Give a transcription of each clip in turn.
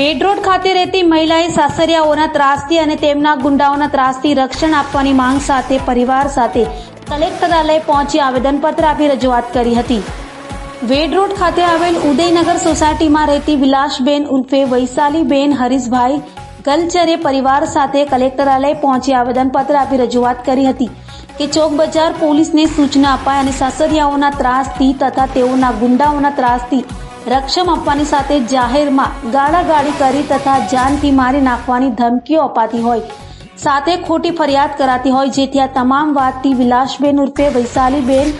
વેડ road ખાતે રહેતી મહિલાએ સાસરિયાઓના ત્રાસથી અને તેમના ગુંડાઓના ત્રાસથી રક્ષણ આપવાની માંગ સાથે પરિવાર સાથે કલેક્ટરાલય પહોંચી આવેદનપત્ર આપી રજૂઆત કરી હતી. વેડ રોડ ખાતે આવેલ ઉદયનગર સોસાયટીમાં રહેતી વિલાસબેન ઉર્ફે વૈશાલીબેન હરીશભાઈ ગલચરે પરિવાર સાથે કલેક્ટરાલય પહોંચી આવેદનપત્ર આપી રજૂઆત કરી હતી કે ચોક બજાર પોલીસને સૂચના અપાય અને સાસરિયાઓના ત્રાસથી તથા તેઓના ગુંડાઓના ત્રાસથી રક્ષમ આપવાની સાથે જાહેરમાં ગાળાગાળી કરી તથા જાનથી મારી નાખવાની ધમકીઓ અપાતી હોય. સાથે ખોટી ફરિયાદ કરાતી હોય જેથી આ તમામ વાતથી વિલાસબેન ઉર્ફે વૈશાલીબેન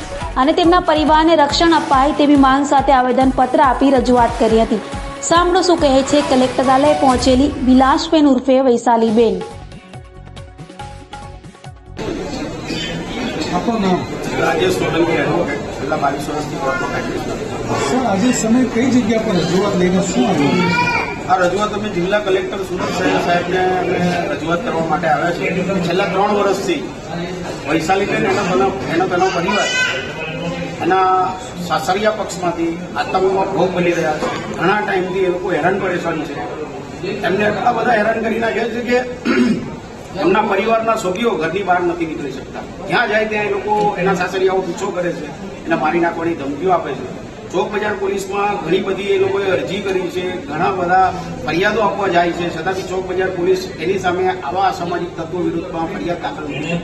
અને તેમના પરિવારને રક્ષણ અપાય તેવી માંગ સાથે આવેદનપત્ર આપી રજૂઆત કરી હતી. સાંભળો શું કહે છે કલેક્ટરાલય પહોંચેલી વિલાસબેન ઉર્ફે વૈશાલીબેન. રાજેશ સોલંકી છેલ્લા બાવીસ વર્ષથી કોર્ટમાં પ્રેક્ટિસ કરું છું. સર, આજે સમય કઈ જગ્યા પર રજૂઆત લઈને શું આવ્યું? આ રજૂઆત અમે જિલ્લા કલેક્ટર સુરત શહેર સાહેબને રજૂઆત કરવા માટે આવ્યા છે છેલ્લા ત્રણ વર્ષથી વૈશાલીબેન એનો તેનો એનો તેનો પરિવાર એના સાસરિયા પક્ષમાંથી આતંકમાં ભોગ બની રહ્યા છે. ઘણા ટાઈમથી એ લોકો હેરાન પરેશાન છે. એમને એટલા બધા હેરાન કરી નાખ્યા છે કે એમના પરિવારના સભ્યો ઘરની બહાર નથી નીકળી શકતા. જ્યાં જાય ત્યાં એ લોકો એના સાસરિયાઓ પીછો કરે છે, એને મારી નાખવાની ધમકીઓ આપે છે. ચોક બજાર પોલીસમાં ઘણી બધી એ લોકોએ અરજી કરી છે. ઘણા બધા ફરિયાદો આપવા જાય છે. છતાં બી ચોક બજાર પોલીસ એની સામે આવા અસામાજિક તત્વો વિરુદ્ધમાં ફરિયાદ દાખલ છે.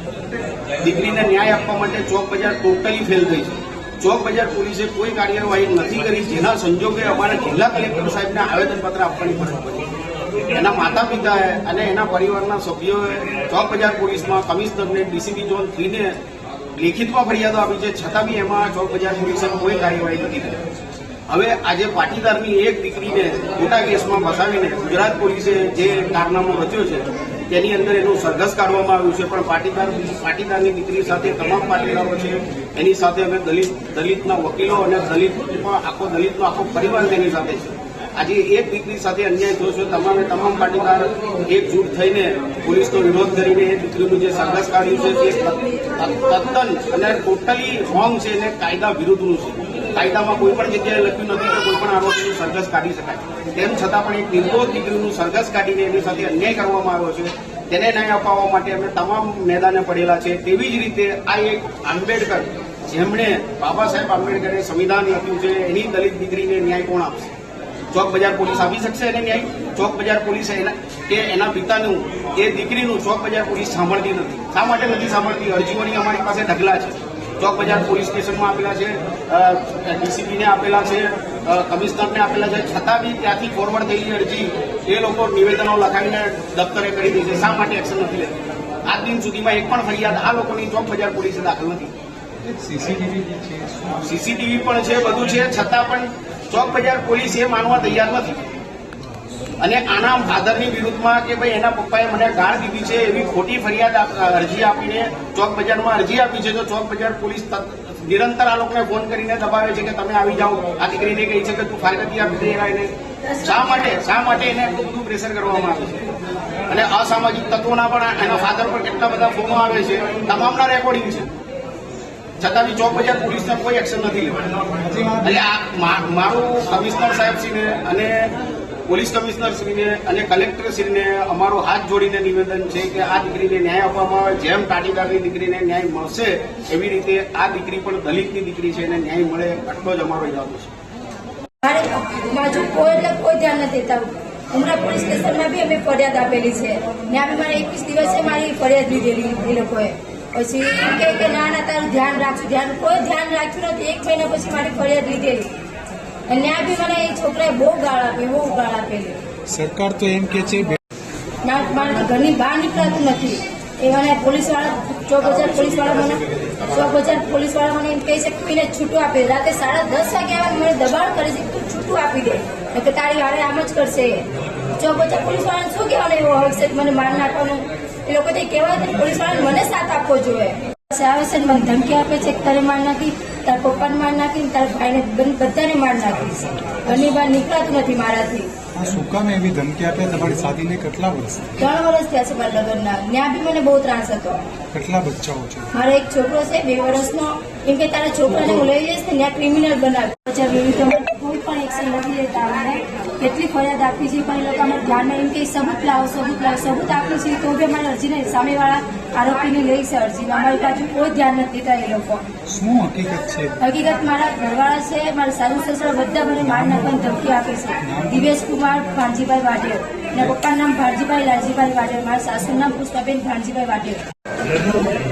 દીકરીને ન્યાય આપવા માટે ચોક બજાર ટોટલી ફેલ થઈ છે. ચોક બજાર પોલીસે કોઈ કાર્યવાહી નથી કરી. જેના સંજોગે અમારે જિલ્લા કલેક્ટર સાહેબને આવેદનપત્ર આપવાની ફરજ પડી એના માતા પિતાએ અને એના પરિવારના સભ્યોએ ચોક બજાર પોલીસમાં કમિશનરને ડીસીબી ઝોન થ્રીને લેખિતમાં ફરિયાદો આપી છે, છતાં બી એમાં ચોક બજાર પોલીસે કોઈ કાર્યવાહી નથી કરી હવે આજે પાટીદારની એક દીકરીને મોટા કેસમાં ફસાવીને ગુજરાત પોલીસે જે કારનામો રચ્યો છે, તેની અંદર એનું સરઘસ કાઢવામાં આવ્યું છે, પણ પાટીદાર, પાટીદારની દીકરી સાથે તમામ પાટીદારો છે, એની સાથે અમે દલિત, દલિતના વકીલો અને દલિત આખો દલિતનો આખો પરિવાર તેની સાથે છે. આજે એક દીકરી સાથે અન્યાય થયો છે. તમામે તમામ પાટીદાર એકજૂટ થઈને પોલીસનો વિરોધ કરીને એ દીકરીનું જે સંઘર્ષ કાઢ્યું છે તે તદ્દન અને ટોટલી રોંગ છે અને કાયદા વિરુદ્ધનું છે. કાયદામાં કોઈ પણ જગ્યાએ લખ્યું નથી કે કોઈ પણ આરોપીનું સરઘસ કાઢી શકાય. તેમ છતાં પણ એક નિર્દોષ દીકરીનું સરઘસ કાઢીને એની સાથે અન્યાય કરવામાં આવ્યો છે. તેને ન્યાય અપાવવા માટે અમે તમામ મેદાને પડેલા છે. તેવી જ રીતે આ એક આંબેડકર, જેમણે બાબા સાહેબ આંબેડકરે સંવિધાન લખ્યું છે, એની દલિત દીકરીને ન્યાય કોણ આપશે? ચોક બજાર પોલીસ આપી શકશે એને ન્યાય ચોક બજાર પોલીસ એના કે એના પિતાનું એ દીકરીનું ચોક બજાર પોલીસ સાંભળતી નથી. શા માટે નથી સાંભળતી? અરજીઓની અમારી પાસે ઢગલા છે. ચોક બજાર પોલીસ સ્ટેશનમાં આપેલા છે ડીસીપીને આપેલા છે કમિશનરને આપેલા છે. છતાં બી ત્યાંથી ફોરવર્ડ થયેલી અરજી, એ લોકો નિવેદનો લખાવીને દફતરે કરી દે છે. શા માટે એક્શન નથી લેતી? આજ દિન સુધીમાં એક પણ ફરિયાદ આ લોકોની ચોક બજાર પોલીસે દાખલ નથી. સીસીટીવી પણ છે, બધું છે. છતાં પણ ચોક બજાર પોલીસ એ માનવા તૈયાર નથી. અને આના ફાધરની વિરુદ્ધમાં કે ભાઈ એના પપ્પાએ મને ગાળ દીધી છે એવી ખોટી ફરિયાદ અરજી આપીને ચોક બજારમાં અરજી આપી છે, તો ચોક બજાર પોલીસ નિરંતર આ લોકોને ફોન કરીને દબાવે છે કે તમે આવી જાઓ. આ દીકરીને કહી છે કે તું ફાયદાથી આપી દે, એને શા માટે શા માટે એને એટલું બધું પ્રેશર કરવામાં આવે છે? અને અસામાજિક તત્વોના પણ એના ફાધર પર કેટલા બધા ફોનો આવે છે. તમામના રેકોર્ડિંગ છે. છતાં ચોક બજાર પોલીસને કોઈ એક્શન નથી. આ મારું કમિશનર સાહેબશ્રીને અને પોલીસ કમિશનરશ્રીને અને કલેક્ટરશ્રીને અમારો હાથ જોડીને નિવેદન છે કે આ દીકરીને ન્યાય આપવામાં આવે, જેમ પાટીદારની દીકરીને ન્યાય મળશે એવી રીતે આ દીકરી પણ દલિતની દીકરી છે એને ન્યાય મળે આટલો જ અમારો ઇરાદો છે. બાજુ કોઈ કોઈ ધ્યાન નથી દેતા. પોલીસ સ્ટેશનમાં બી અમે ફરિયાદ આપેલી છે. ત્યાં બી મારે એકવીસ દિવસે મારી ફરિયાદ લીધેલી એ લોકોએ. પછી એમ કહે કે ના ના તારું ધ્યાન રાખશું. ધ્યાન કોઈ ધ્યાન રાખ્યું નથી. એક મહિના પછી મારી ફરિયાદ લીધેલી. અને ત્યાં બી મને એ છોકરાએ બહુ ગાળ આપી બહુ ગાળ આપેલી. સરકાર તો એમ કે છે બે- મારે મારે ઘરની બહાર નીકળાતું નથી. એ મને પોલીસવાળા ચોક બજાર પોલીસવાળા મને ચોક બજાર પોલીસવાળા મને એમ કહે છે કે છૂટું આપી. રાતે સાડા દસ વાગે આવે મને દબાણ કરે છે તું છૂટું આપી દે. કે તારી વાળે આમ જ કરશે. ચોક બજાર પોલીસ વાળાને શું કહેવાનું એવો કે મને માર નાખવાનું એ લોકો તો કહેવાય છે પોલીસ વાળાને મને સાથ આપવો જોઈએ. આવે છે મને ધમકી આપે છે તારે માર નાખી તારા પપ્પાને માર નાખી તારા ભાઈને બધાને માર નાખી ઘણી બાર નીકળતું નથી મારાથી. શું કામ એવી ધમકી આપે? તમારી શાદીને કેટલા વર્ષ ત્રણ વર્ષ થયા છે મારા લગ્નના. ત્યાં બી મને બહુ ત્રાસ હતો. કેટલા બચ્ચાઓ છે? મારો એક છોકરો છે બે વર્ષનો. એમ કે તારા છોકરાને હું લઈ જઈશ ને ત્યાં ક્રિમિનલ બનાવ્યો પછી કોઈ પણ એક્શન નથી લેતા અમને કેટલી ફરિયાદ આપી છે? પણ એ લોકો અમે ધ્યાનમાં એમ કે સબૂત લાવો સબૂત લાવો સબૂત આપ્યું છે તો બી અમારી અરજીને સામેવાળા આરોપીને લઈ છે અરજી. અમારી બાજુ કોઈ ધ્યાન નથી દેતા એ લોકો. શું હકીકત છે? હકીકત મારા ઘરવાળા છે મારા સાસુ સસરા બધા મને માર નાખવાની ધમકી આપે છે. દિવેશ કુમાર ભાણજીભાઈ વાઢેર અને પપ્પાનું નામ ભાણજીભાઈ લાલજીભાઈ વાઢેર મારા સાસુનું નામ પુષ્પાબેન ભાણજીભાઈ વાઢેર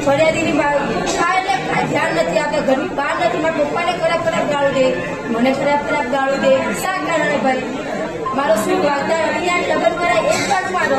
ફરિયાદીની ધ્યાન નથી આપે ઘરની બહાર નથી. મારા પપ્પાને ખરાબ ખરાબ ગાળો દે મને ખરાબ ખરાબ ગાળો દે. શા કારણે ભાઈ? મારો શું વાર્તા અહીંયા ડબલ મારા એક જ મારો